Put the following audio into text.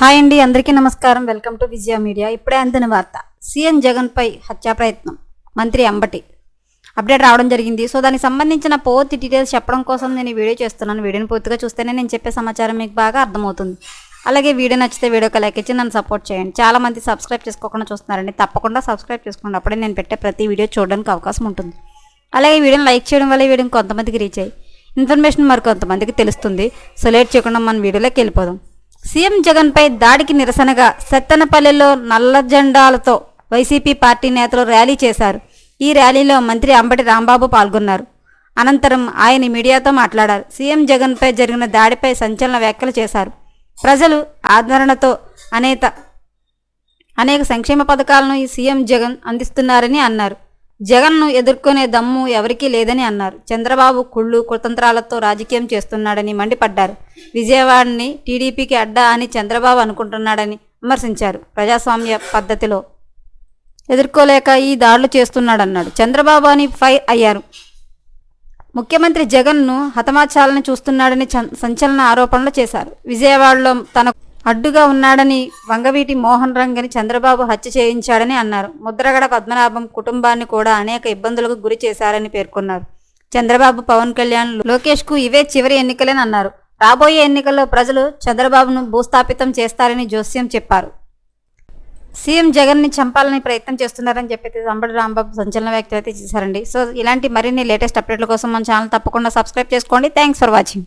Hi అండి అందరికీ నమస్కారం. Welcome to Vijaya media. ఇప్పుడే అందిన వార్త. సీఎం జగన్పై హత్యా ప్రయత్నం. మంత్రి అంబటి. అప్డేట్ రావడం జరిగింది. సో దానికి సంబంధించిన పూర్తి డీటెయిల్స్ చెప్పడం కోసం నేను ఈ వీడియో చేస్తున్నాను. వీడియోని పూర్తిగా చూస్తేనే నేను చెప్పే సమాచారం మీకు బాగా అర్థమవుతుంది. అలాగే వీడియో నచ్చితే వీడియోకి లైక్ ఇచ్చి నన్ను సపోర్ట్ చేయండి. చాలా మంది సబ్స్క్రైబ్ చేసుకోకుండా చూస్తున్నారండి. తప్పకుండా సబ్స్క్రైబ్ చేసుకోండి. అప్పుడే నేను పెట్టే ప్రతి వీడియో చూడడానికి అవకాశం ఉంటుంది. అలాగే వీడియోని లైక్ చేయడం వల్ల ఈ వీడియో కొంతమందికి రీచ్ అయ్యి ఇన్ఫర్మేషన్ మరి కొంతమందికి తెలుస్తుంది. సో లేట్ చేయకుండా మన వీడియోలోకి వెళ్ళిపోదాం. సీఎం జగన్పై దాడికి నిరసనగా సత్తెనపల్లిలో నల్ల జెండాలతో వైసీపీ పార్టీ నేతలు ర్యాలీ చేశారు. ఈ ర్యాలీలో మంత్రి అంబటి రాంబాబు పాల్గొన్నారు. అనంతరం ఆయన మీడియాతో మాట్లాడారు. సీఎం జగన్పై జరిగిన దాడిపై సంచలన వ్యాఖ్యలు చేశారు. ప్రజలు ఆదరణతో అనేక అనేక సంక్షేమ పథకాలను ఈ సీఎం జగన్ అందిస్తున్నారని అన్నారు. జగన్ను ఎదుర్కొనే దమ్ము ఎవరికీ లేదని అన్నారు. చంద్రబాబు కుళ్ళు కుతంత్రాలతో రాజకీయం చేస్తున్నాడని మండిపడ్డారు. విజయవాడని టీడీపీకి అడ్డా అని చంద్రబాబు అనుకుంటున్నాడని విమర్శించారు. ప్రజాస్వామ్య పద్ధతిలో ఎదుర్కోలేక ఈ దాడులు చేస్తున్నాడన్నాడు. చంద్రబాబు అని ఫైర్ అయ్యారు. ముఖ్యమంత్రి జగన్ను హతమార్చాలని చూస్తున్నాడని చం- సంచలన ఆరోపణలు చేశారు. విజయవాడలో తన అడ్డుగా ఉన్నాడని వంగవీటి మోహన్ రంగని చంద్రబాబు హత్య చేయించాడని అన్నారు. ముద్రగడ పద్మనాభం కుటుంబాన్ని కూడా అనేక ఇబ్బందులకు గురి చేశారని పేర్కొన్నారు. చంద్రబాబు పవన్ కళ్యాణ్ లోకేష్కు ఇవే చివరి ఎన్నికలని అన్నారు. రాబోయే ఎన్నికల్లో ప్రజలు చంద్రబాబును భూస్థాపితం చేస్తారని జోస్యం చెప్పారు. సీఎం జగన్ని చంపాలని ప్రయత్నం చేస్తున్నారని చెప్పి అంబడి రాంబాబు సంచలన వ్యాఖ్యలు అయితే చేశారండి. సో ఇలాంటి మరిన్ని లేటెస్ట్ అప్డేట్ల కోసం మన ఛానల్ తప్పకుండా సబ్స్క్రైబ్ చేసుకోండి. Thanks for watching.